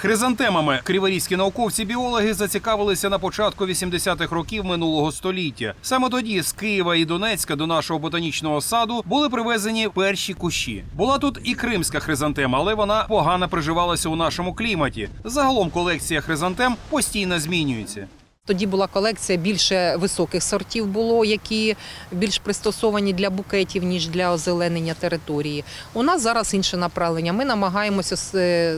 Хризантемами криворізькі науковці-біологи зацікавилися на початку 80-х років минулого століття. Саме тоді з Києва і Донецька до нашого ботанічного саду були привезені перші кущі. Була тут і кримська хризантема, але вона погано приживалася у нашому кліматі. Загалом колекція хризантем постійно змінюється. Тоді була колекція більше високих сортів було, які більш пристосовані для букетів, ніж для озеленення території. У нас зараз інше направлення. Ми намагаємося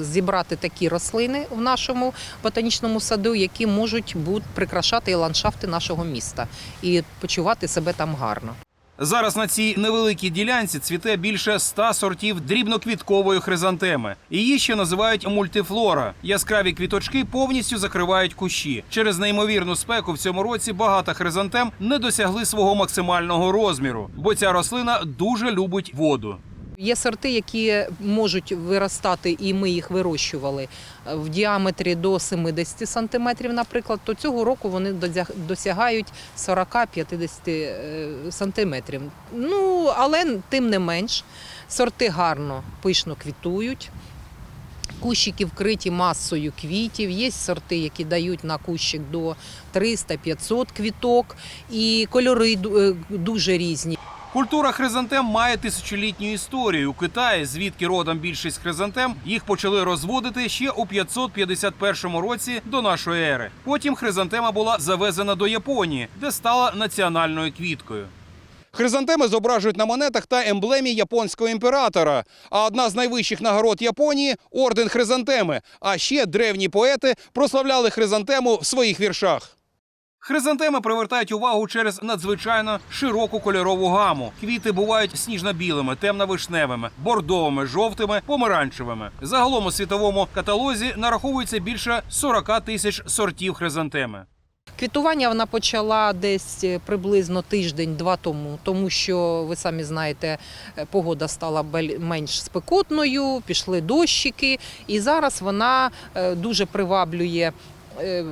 зібрати такі рослини в нашому ботанічному саду, які можуть бути прикрашати ландшафти нашого міста і почувати себе там гарно. Зараз на цій невеликій ділянці цвіте більше ста сортів дрібноквіткової хризантеми. Її ще називають мультифлора. Яскраві квіточки повністю закривають кущі. Через неймовірну спеку в цьому році багато хризантем не досягли свого максимального розміру, бо ця рослина дуже любить воду. Є сорти, які можуть виростати, і ми їх вирощували е, в діаметрі до 70 сантиметрів, наприклад, то цього року вони досягають 40-50 е, сантиметрів. Ну, але тим не менш, сорти гарно, пишно квітують. Кущики вкриті масою квітів. Є сорти, які дають на кущик до 300-500 квіток, і кольори е, дуже різні. Культура хризантем має тисячолітню історію. У Китаї, звідки родом більшість хризантем, їх почали розводити ще у 551 році до нашої ери. Потім хризантема була завезена до Японії, де стала національною квіткою. Хризантеми зображують на монетах та емблемі японського імператора. А одна з найвищих нагород Японії орден хризантеми. А ще древні поети прославляли хризантему в своїх віршах. Хризантеми привертають увагу через надзвичайно широку кольорову гаму. Квіти бувають сніжно-білими, темно-вишневими, бордовими, жовтими, помаранчевими. Загалом у світовому каталозі нараховується більше 40 тисяч сортів хризантеми. Квітування вона почала десь е, приблизно тиждень-два тому, тому що ви самі знаєте, е, погода стала менш спекотною, пішли дощики, і зараз вона е, дуже приваблює. Е,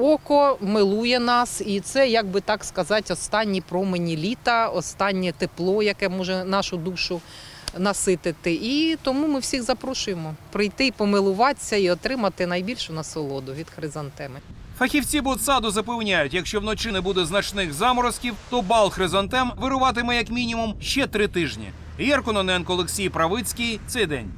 Око милує нас, і це, як би так сказати, останні промені літа, останнє тепло, яке може нашу душу наситити. І тому ми всіх запрошуємо прийти, помилуватися і отримати найбільшу насолоду від хризантеми. Фахівці ботсаду запевняють, якщо вночі не буде значних заморозків, то бал хризантем вируватиме як мінімум ще три тижні. Єркононенко Олексій Правицький цей день.